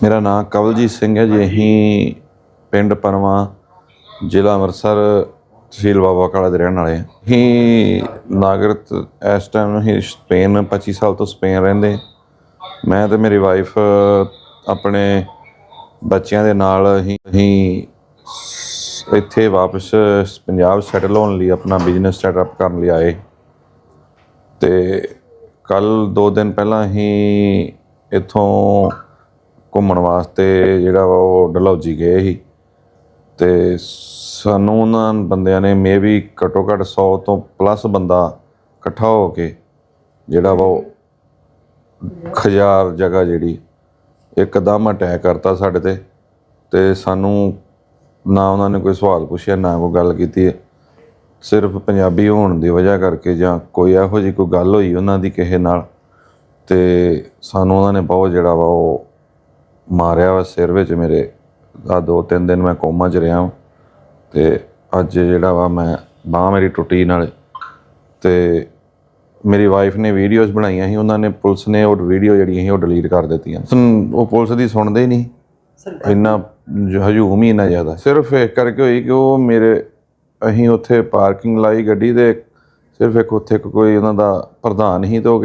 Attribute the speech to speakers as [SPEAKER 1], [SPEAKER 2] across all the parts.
[SPEAKER 1] ਮੇਰਾ ਨਾਮ ਕਵਲਜੀਤ ਸਿੰਘ ਹੈ ਜੀ। ਅਸੀਂ ਪਿੰਡ ਪਰਵਾ, ਜ਼ਿਲ੍ਹਾ ਅੰਮ੍ਰਿਤਸਰ, ਤਹਿਸੀਲ ਬਾਬਾ ਕਾਲਾ ਦੇ ਰਹਿਣ ਵਾਲੇ ਹਾਂ। ਅਸੀਂ ਨਾਗਰਿਕ ਇਸ ਟਾਈਮ ਅਸੀਂ ਸਪੇਨ 25 ਸਾਲ ਤੋਂ ਸਪੇਨ ਰਹਿੰਦੇ ਮੈਂ ਤੇ ਮੇਰੀ ਵਾਈਫ ਆਪਣੇ ਬੱਚਿਆਂ ਦੇ ਨਾਲ ਅਸੀਂ ਅਸੀਂ ਇੱਥੇ ਵਾਪਸ ਪੰਜਾਬ ਸੈਟਲ ਹੋਣ ਲਈ ਆਪਣਾ ਬਿਜ਼ਨਸ ਸੈਟਅਪ ਕਰਨ ਲਈ ਆਏ। ਤੇ ਕੱਲ 2 ਦਿਨ ਪਹਿਲਾਂ ਅਸੀਂ ਇੱਥੋਂ ਘੁੰਮਣ ਵਾਸਤੇ ਜਿਹੜਾ ਵਾ ਉਹ ਡਲਹੌਜੀ ਗਏ ਸੀ। ਤੇ ਸਾਨੂੰ ਉਹਨਾਂ ਬੰਦਿਆਂ ਨੇ ਮੇਬੀ ਘੱਟੋ ਘੱਟ 100 ਤੋਂ ਪਲੱਸ ਬੰਦਾ ਇਕੱਠਾ ਹੋ ਕੇ ਜਿਹੜਾ ਵਾ ਉਹ ਖਜਾਰ ਜਗ੍ਹਾ ਜਿਹੜੀ ਇੱਕਦਮ ਅਟੈਕ ਕਰਤਾ ਸਾਡੇ ਤੇ। ਤੇ ਸਾਨੂੰ ਨਾ ਉਹਨਾਂ ਨੇ ਕੋਈ ਸਵਾਲ ਪੁੱਛਿਆ, ਨਾ ਕੋਈ ਗੱਲ ਕੀਤੀ। ਹੈ ਸਿਰਫ ਪੰਜਾਬੀ ਹੋਣ ਦੀ ਵਜ੍ਹਾ ਕਰਕੇ ਜਾਂ ਕੋਈ ਇਹੋ ਜਿਹੀ ਕੋਈ ਗੱਲ ਹੋਈ ਉਹਨਾਂ ਦੀ ਕਿਸੇ ਨਾਲ, ਤੇ ਸਾਨੂੰ ਉਹਨਾਂ ਨੇ ਬਹੁਤ ਜਿਹੜਾ ਵਾ ਉਹ ਮਾਰਿਆ ਵਾ ਸਿਰ ਵਿੱਚ ਮੇਰੇ। ਆ ਦੋ ਤਿੰਨ ਦਿਨ ਮੈਂ ਕੋਮਾ 'ਚ ਰਿਹਾ ਤੇ ਅੱਜ ਜਿਹੜਾ ਵਾ ਮੈਂ ਬਾਹ ਮੇਰੀ ਟੁੱਟੀ ਨਾਲੇ। ਤੇ ਮੇਰੀ ਵਾਈਫ ਨੇ ਵੀਡੀਓਜ਼ ਬਣਾਈਆਂ ਸੀ ਉਹਨਾਂ ਨੇ ਪੁਲਿਸ ਨੇ ਉਹ ਵੀਡੀਓ ਜਿਹੜੀਆਂ ਸੀ ਉਹ ਡਿਲੀਟ ਕਰ ਦਿੱਤੀਆਂ। ਸੁਣ- ਉਹ ਪੁਲਿਸ ਦੀ ਸੁਣਦੇ ਹੀ ਨਹੀਂ। ਇੰਨਾ ਹਜੂਮ ਹੀ ਇੰਨਾ ਜ਼ਿਆਦਾ। ਸਿਰਫ ਇਹ ਕਰਕੇ ਹੋਈ ਕਿ ਉਹ ਮੇਰੇ ਅਸੀਂ ਉੱਥੇ ਪਾਰਕਿੰਗ ਲਾਈ ਗੱਡੀ ਦੇ ਸਿਰਫ ਇੱਕ ਉੱਥੇ ਕੋਈ ਉਹਨਾਂ ਦਾ ਪ੍ਰਧਾਨ ਹੀ ਤੇ ਉਹ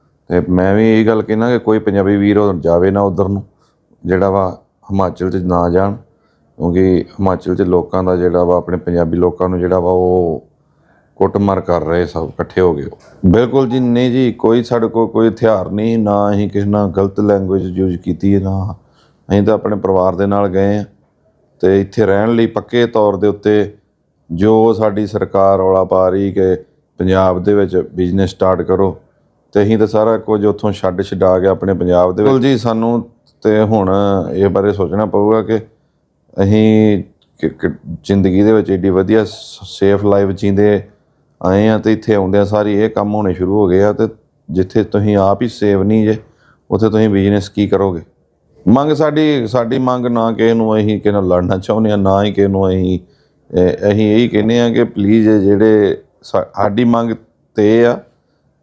[SPEAKER 1] ਤੇ ਮੈਂ ਵੀ ਇਹ ਗੱਲ ਕਹਿਣਾ ਕਿ ਕੋਈ ਪੰਜਾਬੀ ਵੀਰ ਉਹ ਜਾਵੇ ਨਾ ਉਧਰ ਨੂੰ, ਜਿਹੜਾ ਵਾ ਹਿਮਾਚਲ 'ਚ ਨਾ ਜਾਣ, ਕਿਉਂਕਿ ਹਿਮਾਚਲ 'ਚ ਲੋਕਾਂ ਦਾ ਜਿਹੜਾ ਵਾ, ਆਪਣੇ ਪੰਜਾਬੀ ਲੋਕਾਂ ਨੂੰ ਜਿਹੜਾ ਵਾ ਉਹ ਕੁੱਟਮਾਰ ਕਰ ਰਹੇ ਸਭ ਇਕੱਠੇ ਹੋ ਗਏ ਬਿਲਕੁਲ ਜੀ, ਨਹੀਂ ਜੀ, ਕੋਈ ਸਾਡੇ ਕੋਲ ਕੋਈ ਹਥਿਆਰ ਨਹੀਂ, ਨਾ ਅਸੀਂ ਕਿਸੇ ਨਾਲ ਗਲਤ ਲੈਂਗੁਏਜ ਯੂਜ਼ ਕੀਤੀ ਹੈ, ਨਾ ਅਸੀਂ ਤਾਂ ਆਪਣੇ ਪਰਿਵਾਰ ਦੇ ਨਾਲ ਗਏ ਆ ਤੇ ਇੱਥੇ ਰਹਿਣ ਲਈ ਪੱਕੇ ਤੌਰ ਦੇ ਉੱਤੇ ਜੋ ਸਾਡੀ ਸਰਕਾਰ ਰੌਲਾ ਪਾ ਰਹੀ ਕਿ ਪੰਜਾਬ ਦੇ ਵਿੱਚ ਬਿਜ਼ਨਸ ਸਟਾਰਟ ਕਰੋ ਤੇ ਅਸੀਂ ਤਾਂ ਸਾਰਾ ਕੁਝ ਉੱਥੋਂ ਛੱਡ ਛਡਾ ਕੇ ਆਪਣੇ ਪੰਜਾਬ ਦੇ ਵਿੱਚ। ਜੀ, ਸਾਨੂੰ ਤੇ ਹੁਣ ਇਹ ਬਾਰੇ ਸੋਚਣਾ ਪਊਗਾ ਕਿ ਅਸੀਂ ਜ਼ਿੰਦਗੀ ਦੇ ਵਿੱਚ ਏਡੀ ਵਧੀਆ ਸੇਫ ਲਾਈਫ ਜੀਂਦੇ ਆਏ ਆ ਤੇ ਇੱਥੇ ਆਉਂਦਿਆਂ ਸਾਰੀ ਇਹ ਕੰਮ ਹੋਣੇ ਸ਼ੁਰੂ ਹੋ ਗਏ ਆ ਤੇ ਜਿੱਥੇ ਤੁਸੀਂ ਆਪ ਹੀ ਸੇਵ ਨਹੀਂ ਜੇ, ਉੱਥੇ ਤੁਸੀਂ ਬਿਜ਼ਨਸ ਕੀ ਕਰੋਗੇ? ਮੰਗ ਸਾਡੀ ਸਾਡੀ ਮੰਗ ਨਾ ਕਿਸੇ ਨੂੰ ਅਸੀਂ ਕਿਸੇ ਨਾਲ ਲੜਨਾ ਚਾਹੁੰਦੇ ਆ ਨਾ ਹੀ ਕਿਸੇ ਨੂੰ ਅਸੀਂ ਅਸੀਂ ਇਹੀ ਕਹਿੰਦੇ ਆ ਕਿ ਪਲੀਜ਼ ਜਿਹੜੇ ਸਾ- ਸਾਡੀ ਮੰਗ ਤੇ ਆ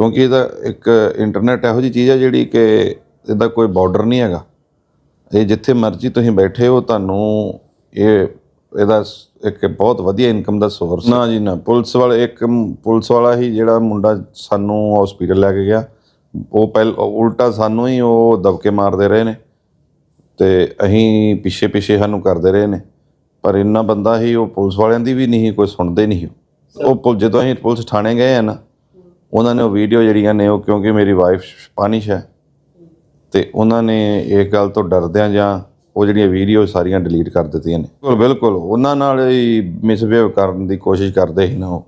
[SPEAKER 1] ਕਿਉਂਕਿ ਇਹਦਾ ਇੱਕ ਇੰਟਰਨੈਟ ਇਹੋ ਜਿਹੀ ਚੀਜ਼ ਆ ਜਿਹੜੀ ਕਿ ਇਹਦਾ ਕੋਈ ਬਾਰਡਰ ਨਹੀਂ ਹੈਗਾ। ਇਹ ਜਿੱਥੇ ਮਰਜ਼ੀ ਤੁਸੀਂ ਬੈਠੇ ਹੋ ਤੁਹਾਨੂੰ ਇਹ ਇਹਦਾ ਇੱਕ ਬਹੁਤ ਵਧੀਆ ਇਨਕਮ ਦਾ ਸੋਰਸ ਨਾ ਜੀ ਨਾ। ਪੁਲਿਸ ਵਾਲੇ ਇੱਕ ਪੁਲਿਸ ਵਾਲਾ ਹੀ ਜਿਹੜਾ ਮੁੰਡਾ ਸਾਨੂੰ ਹਸਪੀਟਲ ਲੈ ਕੇ ਗਿਆ ਉਹ ਪਹਿਲ ਉਲਟਾ ਸਾਨੂੰ ਹੀ ਉਹ ਦਬਕੇ ਮਾਰਦੇ ਰਹੇ ਨੇ ਤੇ ਅਸੀਂ ਪਿੱਛੇ ਪਿੱਛੇ ਸਾਨੂੰ ਕਰਦੇ ਰਹੇ ਨੇ। ਪਰ ਇੰਨਾ ਬੰਦਾ ਹੀ ਉਹ ਪੁਲਿਸ ਵਾਲਿਆਂ ਦੀ ਵੀ ਨਹੀਂ ਕੋਈ ਸੁਣਦੇ ਨਹੀਂ ਉਹ। ਜਦੋਂ ਅਸੀਂ ਪੁਲਿਸ ਥਾਣੇ ਗਏ ਆ ਨਾ ਉਹਨਾਂ ਨੇ ਉਹ ਵੀਡੀਓ ਜਿਹੜੀਆਂ ਨੇ ਉਹ ਕਿਉਂਕਿ ਮੇਰੀ ਵਾਈਫ ਸਪੈਨਿਸ਼ ਹੈ, ਤੇ ਉਹਨਾਂ ਨੇ ਇਹ ਗੱਲ ਤੋਂ ਡਰਦਿਆਂ ਜਾਂ ਉਹ ਜਿਹੜੀਆਂ ਵੀਡੀਓ ਸਾਰੀਆਂ ਡਿਲੀਟ ਕਰ ਦਿੱਤੀਆਂ ਨੇ। ਬਿਲਕੁਲ ਬਿਲਕੁਲ, ਉਹਨਾਂ ਨਾਲ ਹੀ ਮਿਸਬਿਹੇਵ ਕਰਨ ਦੀ ਕੋਸ਼ਿਸ਼ ਕਰਦੇ ਸੀ ਨਾ ਉਹ,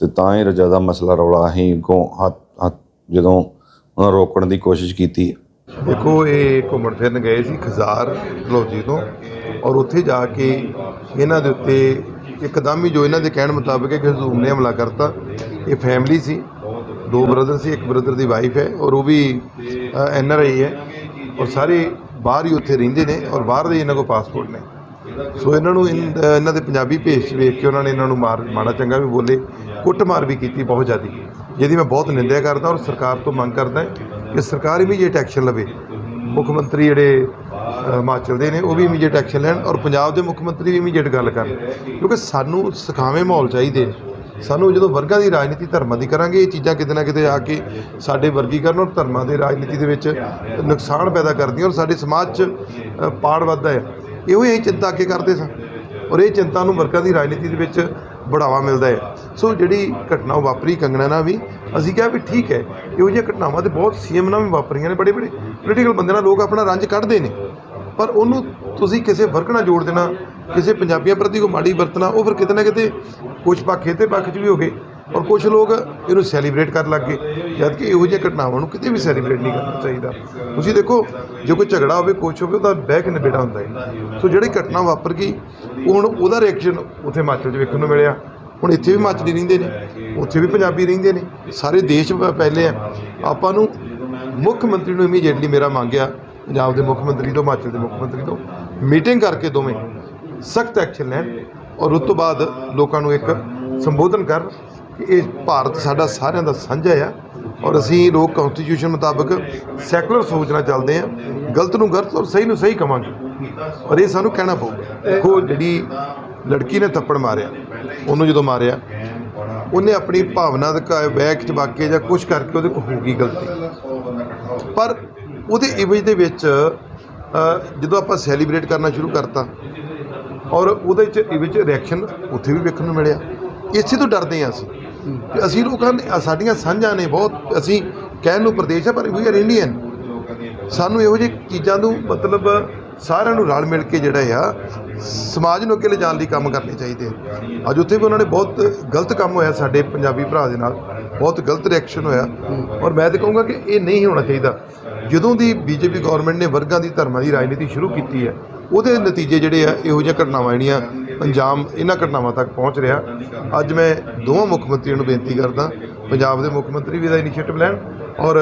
[SPEAKER 1] ਤੇ ਤਾਂ ਹੀ ਜ਼ਿਆਦਾ ਮਸਲਾ ਰੌਲਾ ਅਸੀਂ ਅੱਗੋਂ ਹੱਥ ਹੱਥ ਜਦੋਂ ਉਹਨਾਂ ਰੋਕਣ ਦੀ ਕੋਸ਼ਿਸ਼ ਕੀਤੀ।
[SPEAKER 2] ਦੇਖੋ, ਇਹ ਘੁੰਮਣ ਫਿਰਨ ਗਏ ਸੀ ਖਜ਼ਾਰ ਲੋਜੀ ਤੋਂ, ਔਰ ਉੱਥੇ ਜਾ ਕੇ ਇਹਨਾਂ ਦੇ ਉੱਤੇ ਇੱਕਦਮ ਹੀ ਜੋ ਇਹਨਾਂ ਦੇ ਕਹਿਣ ਮੁਤਾਬਕ ਕਿ ਹਜ਼ੂਮ ਨੇ ਹਮਲਾ ਕਰਤਾ, ਇਹ ਫੈਮਿਲੀ ਸੀ। ਦੋ ਬ੍ਰਦਰ ਸੀ, ਇੱਕ ਬ੍ਰਦਰ ਦੀ ਵਾਈਫ ਹੈ ਔਰ ਉਹ ਵੀ ਐਨ ਆਰ ਆਈ ਹੈ ਔਰ ਸਾਰੇ ਬਾਹਰ ਹੀ ਉੱਥੇ ਰਹਿੰਦੇ ਨੇ ਔਰ ਬਾਹਰ ਦੇ ਇਹਨਾਂ ਕੋਲ ਪਾਸਪੋਰਟ ਨੇ। ਸੋ ਇਹਨਾਂ ਨੂੰ ਇਨ- ਇਹਨਾਂ ਦੇ ਪੰਜਾਬੀ ਭੇਸ ਵੇਖ ਕੇ ਉਹਨਾਂ ਨੇ ਇਹਨਾਂ ਨੂੰ ਮਾਰ, ਮਾੜਾ ਚੰਗਾ ਵੀ ਬੋਲੇ, ਕੁੱਟਮਾਰ ਵੀ ਕੀਤੀ ਬਹੁਤ ਜ਼ਿਆਦੀ, ਜਿਹਦੀ ਮੈਂ ਬਹੁਤ ਨਿੰਦਿਆ ਕਰਦਾ ਔਰ ਸਰਕਾਰ ਤੋਂ ਮੰਗ ਕਰਦਾ ਕਿ ਸਰਕਾਰ ਇਮੀਡੀਏਟ ਐਕਸ਼ਨ ਲਵੇ। ਮੁੱਖ ਮੰਤਰੀ ਜਿਹੜੇ ਹਿਮਾਚਲ ਦੇ ਨੇ, ਉਹ ਵੀ ਇਮੀਡੀਏਟ ਐਕਸ਼ਨ ਲੈਣ ਔਰ ਪੰਜਾਬ ਦੇ ਮੁੱਖ ਮੰਤਰੀ ਵੀ ਇਮੀਡੀਏਟ ਗੱਲ ਕਰਨ। ਕਿਉਂਕਿ ਸਾਨੂੰ ਸਿਖਾਵੇਂ ਮਾਹੌਲ ਚਾਹੀਦੇ ਨੇ। ਸਾਨੂੰ ਜਦੋਂ ਵਰਗਾਂ ਦੀ ਰਾਜਨੀਤੀ ਧਰਮਾਂ ਦੀ ਕਰਾਂਗੇ, ਇਹ ਚੀਜ਼ਾਂ ਕਿਤੇ ਨਾ ਕਿਤੇ ਆ ਕੇ ਸਾਡੇ ਵਰਗੀਕਰਨ ਔਰ ਧਰਮਾਂ ਦੇ ਰਾਜਨੀਤੀ ਦੇ ਵਿੱਚ ਨੁਕਸਾਨ ਪੈਦਾ ਕਰਦੀਆਂ ਔਰ ਸਾਡੇ ਸਮਾਜ 'ਚ ਪਾੜ ਵੱਧਦਾ ਹੈ। ਇਹੋ ਹੀ ਅਸੀਂ ਚਿੰਤਾ ਅੱਗੇ ਕਰਦੇ ਸਾਂ। ਔਰ ਇਹ ਚਿੰਤਾ ਨੂੰ ਵਰਗਾਂ ਦੀ ਰਾਜਨੀਤੀ ਦੇ ਵਿੱਚ ਬੜਾਵਾ ਮਿਲਦਾ ਹੈ। ਸੋ ਜਿਹੜੀ ਘਟਨਾ ਉਹ ਵਾਪਰੀ, ਕੰਗਣਾ ਨਾਲ ਵੀ, ਅਸੀਂ ਕਿਹਾ ਵੀ ਠੀਕ ਹੈ। ਇਹੋ ਜਿਹੀਆਂ ਘਟਨਾਵਾਂ ਤੇ ਬਹੁਤ ਸੀਐਮ ਨਾਲ ਵੀ ਵਾਪਰੀਆਂ ਨੇ ਬੜੇ ਬੜੇ ਪੋਲੀਟੀਕਲ ਬੰਦੇ ਨਾਲ ਲੋਕ ਆਪਣਾ ਰੰਜ ਕੱਢਦੇ ਨੇ। ਪਰ ਉਹਨੂੰ ਤੁਸੀਂ ਕਿਸੇ ਵਰਗ ਨਾਲ ਜੋੜ ਦੇਣਾ, ਕਿਸੇ ਪੰਜਾਬੀਆਂ ਪ੍ਰਤੀ ਕੋਈ ਮਾੜੀ ਵਰਤਣਾ, ਉਹ ਫਿਰ ਕਿਤੇ ਨਾ ਕਿਤੇ ਕੁਝ ਪੱਖ ਇਹਦੇ ਪੱਖ 'ਚ ਵੀ ਹੋ ਗਏ ਔਰ ਕੁਝ ਲੋਕ ਇਹਨੂੰ ਸੈਲੀਬ੍ਰੇਟ ਕਰਨ ਲੱਗ ਗਏ ਜਦ ਕਿ ਇਹੋ ਜਿਹੀਆਂ ਘਟਨਾਵਾਂ ਨੂੰ ਕਿਤੇ ਵੀ ਸੈਲੀਬ੍ਰੇਟ ਨਹੀਂ ਕਰਨਾ ਚਾਹੀਦਾ। ਤੁਸੀਂ ਦੇਖੋ, ਜੇ ਕੋਈ ਝਗੜਾ ਹੋਵੇ, ਕੁਛ ਹੋਵੇ, ਉਹਦਾ ਬਹਿ ਕੇ ਨਿਬੇੜਾ ਹੁੰਦਾ ਹੈ। ਸੋ ਜਿਹੜੀ ਘਟਨਾ ਵਾਪਰ ਗਈ, ਉਹ ਹੁਣ ਉਹਦਾ ਰਿਐਕਸ਼ਨ ਉੱਥੇ ਹਿਮਾਚਲ 'ਚ ਵੇਖਣ ਨੂੰ ਮਿਲਿਆ। ਹੁਣ ਇੱਥੇ ਵੀ ਹਿਮਾਚਲੀ ਰਹਿੰਦੇ ਨੇ, ਉੱਥੇ ਵੀ ਪੰਜਾਬੀ ਰਹਿੰਦੇ ਨੇ, ਸਾਰੇ ਦੇਸ਼ ਪਹਿਲੇ ਫੈਲੇ ਆ। ਆਪਾਂ ਨੂੰ ਮੁੱਖ ਮੰਤਰੀ ਨੂੰ ਇਮੀਡੀਏਟਲੀ ਮੇਰਾ ਮੰਗਿਆ, ਪੰਜਾਬ ਦੇ ਮੁੱਖ ਮੰਤਰੀ ਤੋਂ, ਹਿਮਾਚਲ ਦੇ ਮੁੱਖ ਮੰਤਰੀ ਤੋਂ ਮੀਟਿੰਗ ਕਰਕੇ ਦੋਵੇਂ ਸਖਤ ਐਕਸ਼ਨ ਲੈਣ। ਔਰ ਉਸ ਤੋਂ ਬਾਅਦ ਲੋਕਾਂ ਨੂੰ ਇੱਕ ਸੰਬੋਧਨ ਕਰਨ ਕਿ ਇਹ ਭਾਰਤ ਸਾਡਾ ਸਾਰਿਆਂ ਦਾ ਸਾਂਝਾ ਆ। ਔਰ ਅਸੀਂ ਲੋਕ ਕਨਸਟੀਟਿਊਸ਼ਨ ਮੁਤਾਬਕ ਸੈਕੂਲਰ ਸੋਚ ਨਾਲ ਚੱਲਦੇ ਆ। ਗਲਤ ਨੂੰ ਗਲਤ ਔਰ ਸਹੀ ਨੂੰ ਸਹੀ ਕਵਾਂਗੇ। ਔਰ ਇਹ ਸਾਨੂੰ ਕਹਿਣਾ ਪਊਗਾ। ਦੇਖੋ ਜਿਹੜੀ ਲੜਕੀ ਨੇ ਥੱਪੜ ਮਾਰਿਆ, ਉਹਨੂੰ ਜਦੋਂ ਮਾਰਿਆ, ਉਹਨੇ ਆਪਣੀ ਭਾਵਨਾ ਦੇ ਕਾ- ਬੈਗ ਚ ਵਾਕੇ ਜਾਂ ਕੁਝ ਕਰਕੇ ਉਹਦੇ ਕੋਲ ਹੋ ਗਈ ਗਲਤੀ। ਪਰ ਉਹਦੇ ਇਮੇਜ ਦੇ ਵਿੱਚ ਜਦੋਂ ਆਪਾਂ ਸੈਲੀਬ੍ਰੇਟ ਕਰਨਾ ਸ਼ੁਰੂ ਕਰਤਾ ਔਰ ਉਹਦੇ ਚ ਵਿੱਚ ਰਿਐਕਸ਼ਨ ਉੱਥੇ ਵੀ ਵੇਖਣ ਨੂੰ ਮਿਲਿਆ। ਇਸੇ ਤੋਂ ਡਰਦੇ ਹਾਂ ਅਸੀਂ। ਕਿ ਅਸੀਂ ਲੋਕਾਂ ਨੇ ਸਾਡੀਆਂ ਸਾਂਝਾਂ ਨੇ ਬਹੁਤ ਅਸੀਂ ਕਹਿਣ ਨੂੰ ਪ੍ਰਦੇਸ਼ ਆ, ਪਰ ਵੀ ਆਰ ਇੰਡੀਅਨ ਸਾਨੂੰ ਇਹੋ ਜਿਹੀ ਚੀਜ਼ਾਂ ਨੂੰ ਮਤਲਬ ਸਾਰਿਆਂ ਨੂੰ ਰਲ ਮਿਲ ਕੇ ਜਿਹੜਾ ਆ, ਸਮਾਜ ਨੂੰ ਅੱਗੇ ਲਿਜਾਣ ਲਈ ਕੰਮ ਕਰਨੇ ਚਾਹੀਦੇ ਆ। ਅੱਜ ਉੱਥੇ ਵੀ ਉਹਨਾਂ ਨੇ ਬਹੁਤ ਗਲਤ ਕੰਮ ਹੋਇਆ ਸਾਡੇ ਪੰਜਾਬੀ ਭਰਾ ਦੇ ਨਾਲ। ਬਹੁਤ ਗਲਤ ਰਿਐਕਸ਼ਨ ਹੋਇਆ। ਔਰ ਮੈਂ ਤਾਂ ਕਹੂੰਗਾ ਕਿ ਇਹ ਨਹੀਂ ਹੋਣਾ ਚਾਹੀਦਾ। ਜਦੋਂ ਦੀ ਬੀਜੇਪੀ ਗਵਰਨਮੈਂਟ ਨੇ ਵਰਗਾਂ ਦੀ ਧਰਮਾਂ ਦੀ ਰਾਜਨੀਤੀ ਸ਼ੁਰੂ ਕੀਤੀ ਹੈ ਉਹਦੇ ਨਤੀਜੇ ਜਿਹੜੇ ਆ, ਇਹੋ ਜਿਹੀਆਂ ਘਟਨਾਵਾਂ ਜਿਹੜੀਆਂ ਅੰਜਾਮ ਇਹਨਾਂ ਘਟਨਾਵਾਂ ਤੱਕ ਪਹੁੰਚ ਰਿਹਾ। ਅੱਜ ਮੈਂ ਦੋਵਾਂ ਮੁੱਖ ਮੰਤਰੀਆਂ ਨੂੰ ਬੇਨਤੀ ਕਰਦਾ, ਪੰਜਾਬ ਦੇ ਮੁੱਖ ਮੰਤਰੀ ਵੀ ਇਹਦਾ ਇਨੀਸ਼ੀਏਟਿਵ ਲੈਣ ਔਰ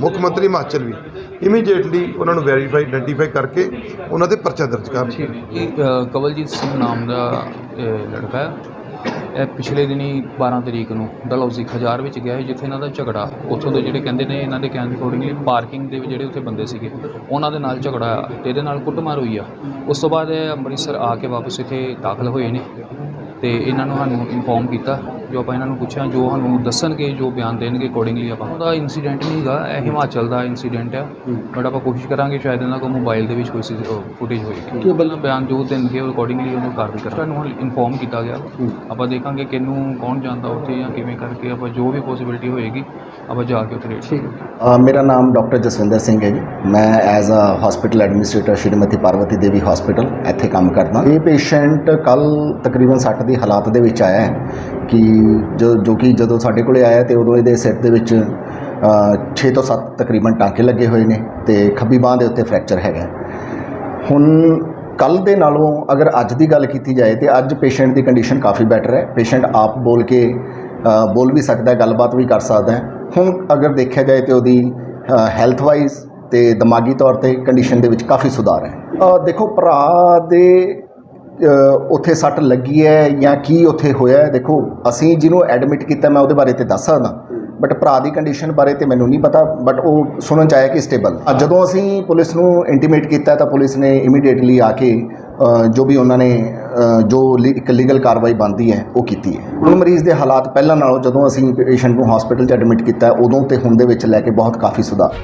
[SPEAKER 2] ਮੁੱਖ ਮੰਤਰੀ ਹਿਮਾਚਲ ਵੀ। ਇਮੀਡੀਏਟਲੀ ਉਹਨਾਂ ਨੂੰ ਵੈਰੀਫਾਈ ਆਇਡੈਂਟੀਫਾਈ ਕਰਕੇ ਉਹਨਾਂ ਤੇ ਪਰਚਾ ਦਰਜ ਕਰਨ।
[SPEAKER 3] ਕਵਲਜੀਤ ਸਿੰਘ ਨਾਮ ਦਾ ਲੜਕਾ ਇਹ ਪਿਛਲੇ ਦਿਨੀ 12 ਤਰੀਕ ਨੂੰ ਡਲਹੌਜ਼ੀ ਖਜਾਰ ਵਿੱਚ ਗਿਆ ਸੀ, ਜਿੱਥੇ ਇਹਨਾਂ ਦਾ ਝਗੜਾ। ਉੱਥੋਂ ਦੇ ਜਿਹੜੇ ਕਹਿੰਦੇ ਨੇ, ਇਹਨਾਂ ਦੇ ਕਹਿਣ ਦੇ ਅਕੋਰਡਿੰਗਲੀ ਪਾਰਕਿੰਗ ਦੇ ਵਿੱਚ ਜਿਹੜੇ ਉੱਥੇ ਬੰਦੇ ਸੀਗੇ, ਉਹਨਾਂ ਦੇ ਨਾਲ ਝਗੜਾ ਆ ਤੇ ਇਹਦੇ ਨਾਲ ਕੁੱਟਮਾਰ ਹੋਈ ਆ। ਉਸ ਤੋਂ ਬਾਅਦ ਇਹ ਅੰਮ੍ਰਿਤਸਰ ਆ ਕੇ ਵਾਪਸ ਇੱਥੇ ਦਾਖਲ ਹੋਏ ਨੇ ਤੇ ਇਹਨਾਂ ਨੂੰ ਸਾਨੂੰ ਇਨਫੋਰਮ ਕੀਤਾ ਜੋ ਆਪਾਂ ਇਹਨਾਂ ਨੂੰ ਪੁੱਛਿਆ ਜੋ ਸਾਨੂੰ ਦੱਸਣਗੇ ਜੋ ਬਿਆਨ ਦੇਣਗੇ ਅਕੋਰਡਿੰਗਲੀ ਆਪਾਂ। ਉਹਦਾ ਇਨਸੀਡੈਂਟ ਨਹੀਂ ਹੈਗਾ ਇਹ ਹਿਮਾਚਲ ਦਾ ਇਨਸੀਡੈਂਟ ਹੈ। ਬਟ ਆਪਾਂ ਕੋਸ਼ਿਸ਼ ਕਰਾਂਗੇ ਸ਼ਾਇਦ ਇਹਨਾਂ ਕੋਲ ਮੋਬਾਈਲ ਦੇ ਵਿੱਚ ਕੋਈ ਫੁਟੇਜ ਹੋਏਗੀ ਕਿ ਬੰਦਾ ਬਿਆਨ ਜੋ ਦੇਣਗੇ ਉਹ ਅਕੋਰਡਿੰਗਲੀ ਉਹਨੂੰ ਕਾਰਵਾਈ ਕਰਾਂਗੇ। ਸਾਨੂੰ ਹੁਣ ਇਨਫੋਰਮ ਕੀਤਾ ਗਿਆ। ਆਪਾਂ ਦੇਖਾਂਗੇ ਕਿਹਨੂੰ ਕੌਣ ਜਾਂਦਾ ਉੱਥੇ ਜਾਂ ਕਿਵੇਂ ਕਰਕੇ ਆਪਾਂ ਜੋ ਵੀ ਪੋਸੀਬਿਲਿਟੀ ਹੋਏਗੀ ਆਪਾਂ ਜਾ ਕੇ ਉੱਥੇ ਰੇਟ
[SPEAKER 4] ਅ, ਮੇਰਾ ਨਾਮ ਡਾਕਟਰ ਜਸਵਿੰਦਰ ਸਿੰਘ ਹੈ ਜੀ। ਮੈਂ as a hospital administrator Shrimati Parvati Devi hospital ਇੱਥੇ ਕੰਮ ਕਰਦਾ। ਇਹ ਪੇਸ਼ੈਂਟ ਕੱਲ ਤਕਰੀਬਨ 60 ਦੀ ਹਾਲਾਤ ਦੇ ਵਿੱਚ ਆਇਆ ਹੈ। ਕਿ ਜੋ ਜੋ ਕਿ ਜਦੋਂ ਸਾਡੇ ਕੋਲੇ ਆਇਆ ਤੇ ਉਦੋਂ ਇਹਦੇ ਸਿਰ ਦੇ ਵਿੱਚ 6 ਤੋਂ 7 ਤਕਰੀਬਨ ਟਾਂਕੇ ਲੱਗੇ ਹੋਏ ਨੇ ਤੇ ਖੱਬੀ ਬਾਹ ਦੇ ਉੱਤੇ ਫ੍ਰੈਕਚਰ ਹੈਗਾ। ਹੁਣ ਕੱਲ ਦੇ ਨਾਲੋਂ ਅਗਰ ਅੱਜ ਦੀ ਗੱਲ ਕੀਤੀ ਜਾਏ ਤੇ ਅੱਜ ਪੇਸ਼ੈਂਟ ਦੀ ਕੰਡੀਸ਼ਨ ਕਾਫੀ ਬੈਟਰ ਹੈ। ਪੇਸ਼ੈਂਟ ਆਪ ਬੋਲ ਕੇ ਬੋਲ ਵੀ ਸਕਦਾ ਗੱਲਬਾਤ ਵੀ ਕਰ ਸਕਦਾ ਹੁਣ ਅਗਰ ਦੇਖਿਆ ਜਾਏ ਤੇ ਉਹਦੀ ਹੈਲਥ ਵਾਈਜ਼ ਤੇ ਦਿਮਾਗੀ ਤੌਰ ਤੇ ਕੰਡੀਸ਼ਨ ਦੇ ਵਿੱਚ ਕਾਫੀ ਸੁਧਾਰ ਹੈ। ਦੇਖੋ ਭਰਾ ਦੇ ਉੱਥੇ ਸੱਟ ਲੱਗੀ ਹੈ ਜਾਂ ਕੀ ਉੱਥੇ ਹੋਇਆ ਦੇਖੋ, ਅਸੀਂ ਜਿਹਨੂੰ ਐਡਮਿਟ ਕੀਤਾ, ਮੈਂ ਉਹਦੇ ਬਾਰੇ ਤੇ ਦੱਸ ਸਕਦਾ। ਬਟ ਭਰਾ ਦੀ ਕੰਡੀਸ਼ਨ ਬਾਰੇ ਤੇ ਮੈਨੂੰ ਨਹੀਂ ਪਤਾ ਬਟ ਉਹ ਸੁਣਨ ਚ ਆਇਆ ਕਿ ਸਟੇਬਲ ਜਦੋਂ ਅਸੀਂ ਪੁਲਿਸ ਨੂੰ ਇੰਟੀਮੇਟ ਕੀਤਾ, ਤਾਂ ਪੁਲਿਸ ਨੇ ਇਮੀਡੀਏਟਲੀ ਆ ਕੇ ਜੋ ਵੀ ਉਹਨਾਂ ਨੇ ਜੋ ਲੀ- ਇੱਕ ਲੀਗਲ ਕਾਰਵਾਈ ਬਣਦੀ ਹੈ, ਉਹ ਕੀਤੀ ਹੈ। ਹੁਣ ਮਰੀਜ਼ ਦੇ ਹਾਲਾਤ ਪਹਿਲਾਂ ਨਾਲੋਂ ਜਦੋਂ ਅਸੀਂ ਪੇਸ਼ੈਂਟ ਨੂੰ ਹਸਪੀਟਲ 'ਚ ਐਡਮਿਟ ਕੀਤਾ, ਉਦੋਂ ਤੇ ਹੁਣ ਦੇ ਵਿੱਚ ਲੈ ਕੇ ਬਹੁਤ ਕਾਫੀ ਸੁਧਾਰ।